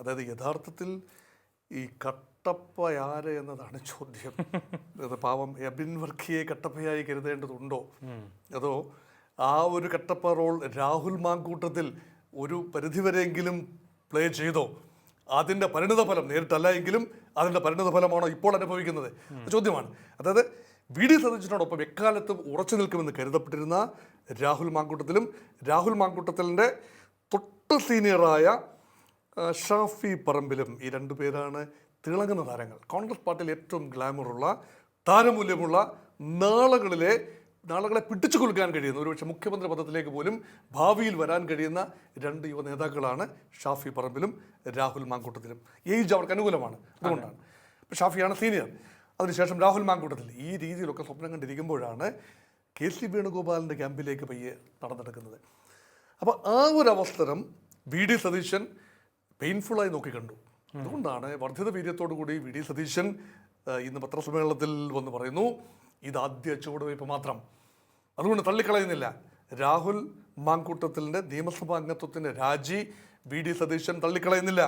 അതായത് യഥാർത്ഥത്തിൽ ഈ കട്ടപ്പ ആര് എന്നതാണ് ചോദ്യം. അത് പാവം എബിൻ വർക്കിയെ കട്ടപ്പയായി കരുതേണ്ടതുണ്ടോ? അതോ ആ ഒരു കട്ടപ്പ റോൾ രാഹുൽ മാങ്കൂട്ടത്തിൽ ഒരു പരിധിവരെയെങ്കിലും പ്ലേ ചെയ്തോ? അതിന്റെ പരിണിതഫലം നേരിട്ടല്ല എങ്കിലും അതിന്റെ പരിണിതഫലമാണോ ഇപ്പോൾ അനുഭവിക്കുന്നത്? ചോദ്യമാണ്. അതായത് വി ഡി സതീശനോടൊപ്പം എക്കാലത്തും ഉറച്ചു നിൽക്കുമെന്ന് കരുതപ്പെട്ടിരുന്ന രാഹുൽ മാങ്കൂട്ടത്തിലും രാഹുൽ മാങ്കൂട്ടത്തിലിന്റെ തൊട്ട് സീനിയറായ ഷാഫി പറമ്പിലും ഈ രണ്ടു പേരാണ് തിളങ്ങുന്ന താരങ്ങൾ. കോൺഗ്രസ് പാർട്ടിയിൽ ഏറ്റവും ഗ്ലാമറുള്ള താരമൂല്യമുള്ള നാളുകളിലെ നാളുകളെ പിടിച്ചു കൊടുക്കാൻ കഴിയുന്ന ഒരുപക്ഷെ മുഖ്യമന്ത്രി പദത്തിലേക്ക് പോലും ഭാവിയിൽ വരാൻ കഴിയുന്ന രണ്ട് യുവ നേതാക്കളാണ് ഷാഫി പറമ്പിലും രാഹുൽ മാങ്കൂട്ടത്തിലും. ഏജ് അവർക്ക് അനുകൂലമാണ് അതുകൊണ്ടാണ്. ഇപ്പം ഷാഫിയാണ് സീനിയർ അതിനുശേഷം രാഹുൽ മാങ്കൂട്ടത്തിൽ. ഈ രീതിയിലൊക്കെ സ്വപ്നം കണ്ടിരിക്കുമ്പോഴാണ് കെ സി വേണുഗോപാലിന്റെ ക്യാമ്പിലേക്ക് പയ്യെ നടന്നെടുക്കുന്നത്. അപ്പോൾ ആ ഒരു അവസരം വി. ഡി. സതീശൻ പെയിൻഫുള്ളായി നോക്കിക്കണ്ടു അതുകൊണ്ടാണ് വർദ്ധിത വീര്യത്തോടു കൂടി വി ഡി സതീശൻ ഇന്ന് പത്രസമ്മേളനത്തിൽ വന്ന് പറയുന്നു ഇത് ആദ്യ ചുവടുവയ്പ് മാത്രം. അതുകൊണ്ട് തള്ളിക്കളയുന്നില്ല. രാഹുൽ മാങ്കൂട്ടത്തിന്റെ നിയമസഭാ അംഗത്വത്തിന്റെ രാജി വി ഡി സതീശൻ തള്ളിക്കളയുന്നില്ല.